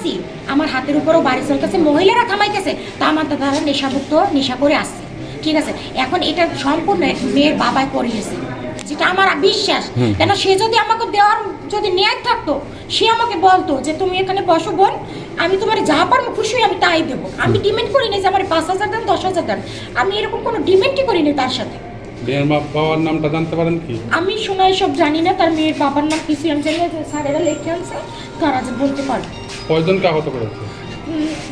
থামাচ্ছি আমার হাতের উপরও বাড়ি চলতেছে মহিলারা থামাইতেছে তা আমার দাদারা নেশাভুক্ত নেশা করে আসছে। ঠিক আছে? এখন এটা সম্পূর্ণ মেয়ের বাবাই করিয়েছে। যেটা আমার বিশ্বাস। কেন সে যদি আমাকে দেওয়ার যদি ন্যায় থাকতো সে আমাকে বলতো যে তুমি এখানে বসো বোন আমি তোমার যা পারব খুশি আমি তাই দেবো। আমি ডিমেন্ড করিনি যে আমার পাঁচ হাজার দেন দশ হাজার দেন। আমি এরকম কোনো ডিমেন্ডই করিনি তার সাথে। মেয়ের বাবার নামটা জানতে পারেন কি? আমি শোনাই সব জানি না তার মেয়ের বাবার নাম কিছু আমি জানি স্যারেরা লিখে আনছে তারা যে বলতে পারবে। কয়জনকে আহত করেছে?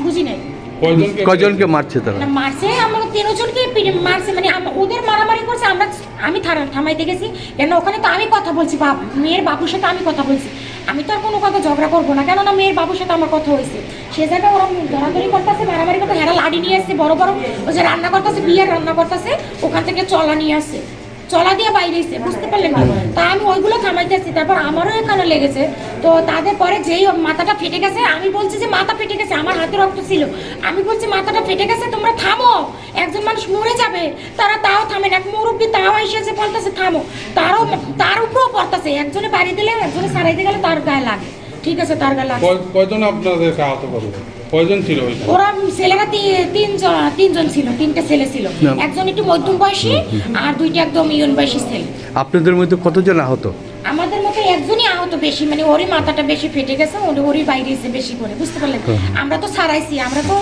বুঝি নাই। কয়জনকে? কয়জনকে মারছে তারা? মারছে আমরা তিনজনকে পিড়ে- মারছে মানে ওদের মারামারি করছে আমরা আমি থানা- থামাইতে গেছি কেন ওখানে তো আমি কথা বলছি বাপ মেয়ের বাবুর সাথে আমি কথা বলছি। আমি তো আর কোনো কথা ঝগড়া করব না কেননা মেয়ের বাবুর সাথে আমার কথা হয়েছে। সে জায়গায় ওরা দরাদরি করতেছে মারামারি করতে হেরা লাড়ি নিয়ে আসছে বড় বড় ওই যে রান্না করতেছে বিয়ের রান্না করতেছে ওখান থেকে চলা নিয়ে আসছে। চলা দিয়ে বাইরে এসে বুঝতে পারলেন না তা আমি ওইগুলো থামাইতেছি তারপর আমারও এখানে লেগেছে। তো তাদের পরে যেই মাথাটা ফেটে গেছে আমি বলছি যে মাথা ফেটে গেছে আমার হাতে রক্ত ছিল। আমি বলছি মাথাটা ফেটে গেছে তোমরা থামো। একজন মানুষ মরে যাবে তারা তাও থামে না। এক মুরব্বী তাও এসেছে বলতেছে থামো। তারও তার উপরেও পড়তেছে। একজনে বাড়ি দিলে একজনে সারাইতে গেলে তার গায়ে লাগে। ঠিক আছে তার গায়ে লাগে। কয়জন আপনাদেরকে আহত করবে কয়জন ছিল ওরা ছেলেরা তিনজন তিনজন ছিল তিনটে ছেলে ছিল। একজন একটু মধ্যম বয়সী আর দুইটা একদম ইয়ন বয়সী ছেলে। আপনাদের মধ্যে কতজন আহত? আমাদের আহত বেশি মানে ওরই মাথাটা বেশি ফেটে গেছে ওর ওরই বাইরে এসে বেশি করে বুঝতে পারলেন? আমরা তো সারাইছি আমরা তো